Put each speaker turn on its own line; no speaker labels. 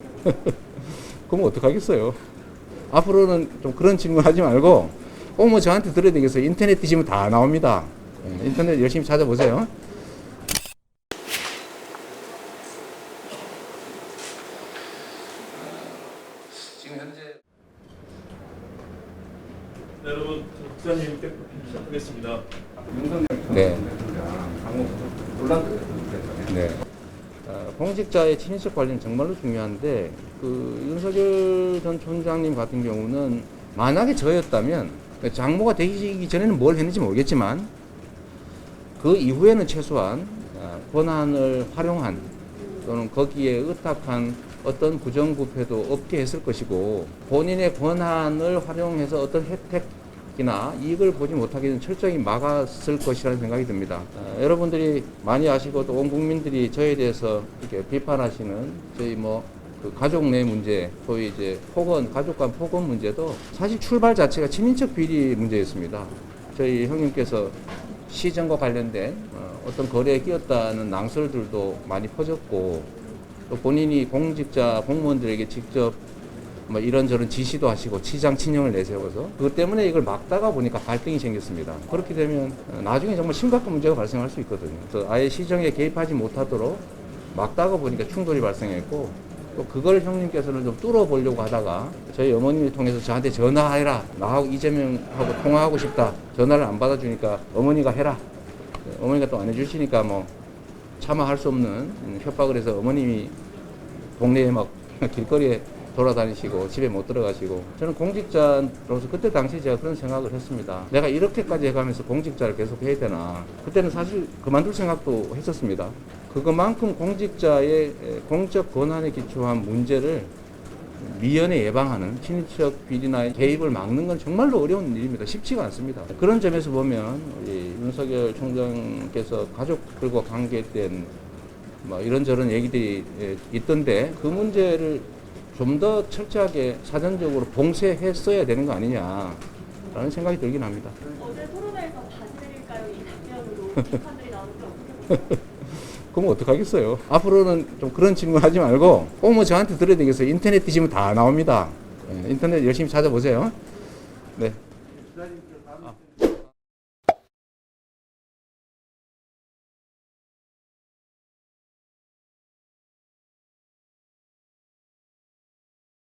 그럼 어떡하겠어요? 앞으로는 좀 그런 질문 하지 말고 꼭뭐 저한테 들어야 되겠어요. 인터넷 뒤지면 다 나옵니다. 예, 인터넷 열심히 찾아보세요. 지금 현재
네, 여러분, 시작하겠습니다.
네. 네. 어, 공직자의 친인척 관리는 정말로 중요한데 그 윤석열 전 총장님 같은 경우는 만약에 저였다면 그 장모가 되기 전에는 뭘 했는지 모르겠지만 그 이후에는 최소한 어, 권한을 활용한 또는 거기에 의탁한 어떤 부정부패도 없게 했을 것이고 본인의 권한을 활용해서 어떤 혜택 이나 이익을 보지 못하게 는 철저히 막았을 것이라는 생각이 듭니다. 어, 여러분들이 많이 아시고 또 온 국민들이 저에 대해서 이렇게 비판하시는 저희 뭐 그 가족 내 문제, 소위 이제 폭언, 가족 간 폭언 문제도 사실 출발 자체가 친인척 비리 문제였습니다. 저희 형님께서 시정과 관련된 어, 어떤 거래에 끼었다는 낭설들도 많이 퍼졌고 또 본인이 공직자 공무원들에게 직접 뭐 이런저런 지시도 하시고 치장 친형을 내세워서 그것 때문에 이걸 막다가 보니까 갈등이 생겼습니다. 그렇게 되면 어, 나중에 정말 심각한 문제가 발생할 수 있거든요. 그래서 아예 시정에 개입하지 못하도록 막다가 보니까 충돌이 발생했고 또 그걸 형님께서는 좀 뚫어보려고 하다가 저희 어머님을 통해서 저한테 전화해라. 나하고 이재명하고 통화하고 싶다. 전화를 안 받아주니까 어머니가 해라. 어머니가 또 안 해주시니까 뭐 참아할 수 없는 협박을 해서 어머님이 동네에 막 길거리에 돌아다니시고 집에 못 들어가시고 저는 공직자로서 그때 당시 제가 그런 생각을 했습니다. 내가 이렇게까지 해가면서 공직자를 계속 해야 되나. 그때는 사실 그만둘 생각도 했었습니다. 그것만큼 공직자의 공적 권한에 기초한 문제를 미연에 예방하는 친인척 비리나 개입을 막는 건 정말로 어려운 일입니다. 쉽지가 않습니다. 그런 점에서 보면 우리 윤석열 총장께서 가족들과 관계된 뭐 이런저런 얘기들이 예, 있던데 그 문제를 좀 더 철저하게 사전적으로 봉쇄했어야 되는 거 아니냐라는 생각이 들긴 합니다.
어제 토론회에서 받을까요? 이 답변으로 비판들이 나오는데 어떻게 보세요?
그럼 어떡하겠어요? 앞으로는 좀 그런 질문 하지 말고 꼭 뭐 저한테 들어야 되겠어요. 인터넷 뒤지면 다 나옵니다. 예, 인터넷 열심히 찾아보세요. 네. 아.